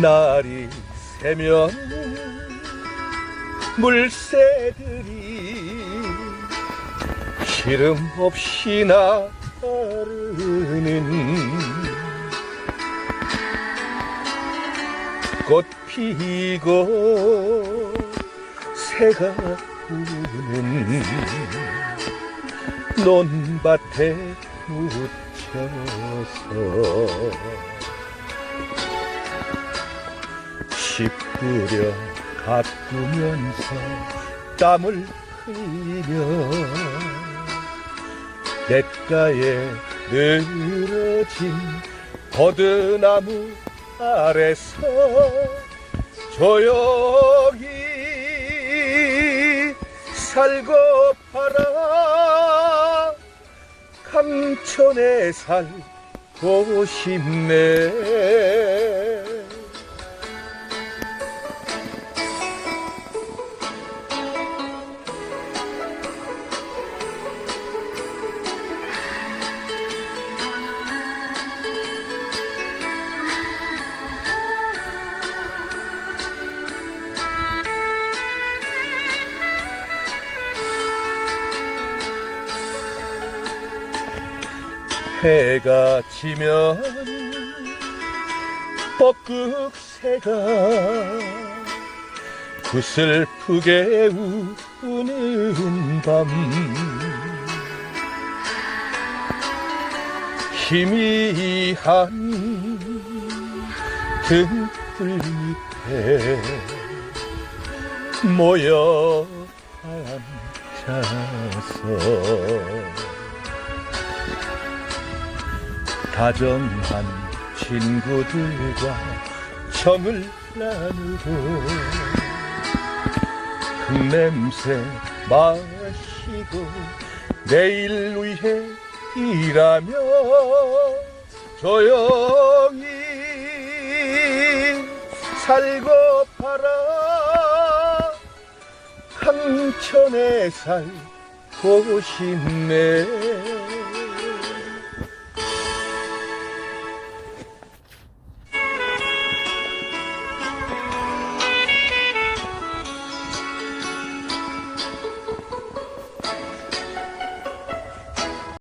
날이 새면 물새들이 기름 없이 나르는 꽃 피고 새가 우는 논밭에 묻혀서 씨 뿌려 가꾸면서 땀을 흘리며 냇가에 늘어진 버드나무 아래서 조용히 살고 팔아 강촌에 살고 싶네 해가 지면 뻐꾹새가 구슬프게 우는 밤. 희미한 등불 밑에 모여 앉아서 다정한 친구들과 정을 나누고 흙냄새 마시고 내일 위해 일하며 조용히 살고 팔아 강천에 살고 싶네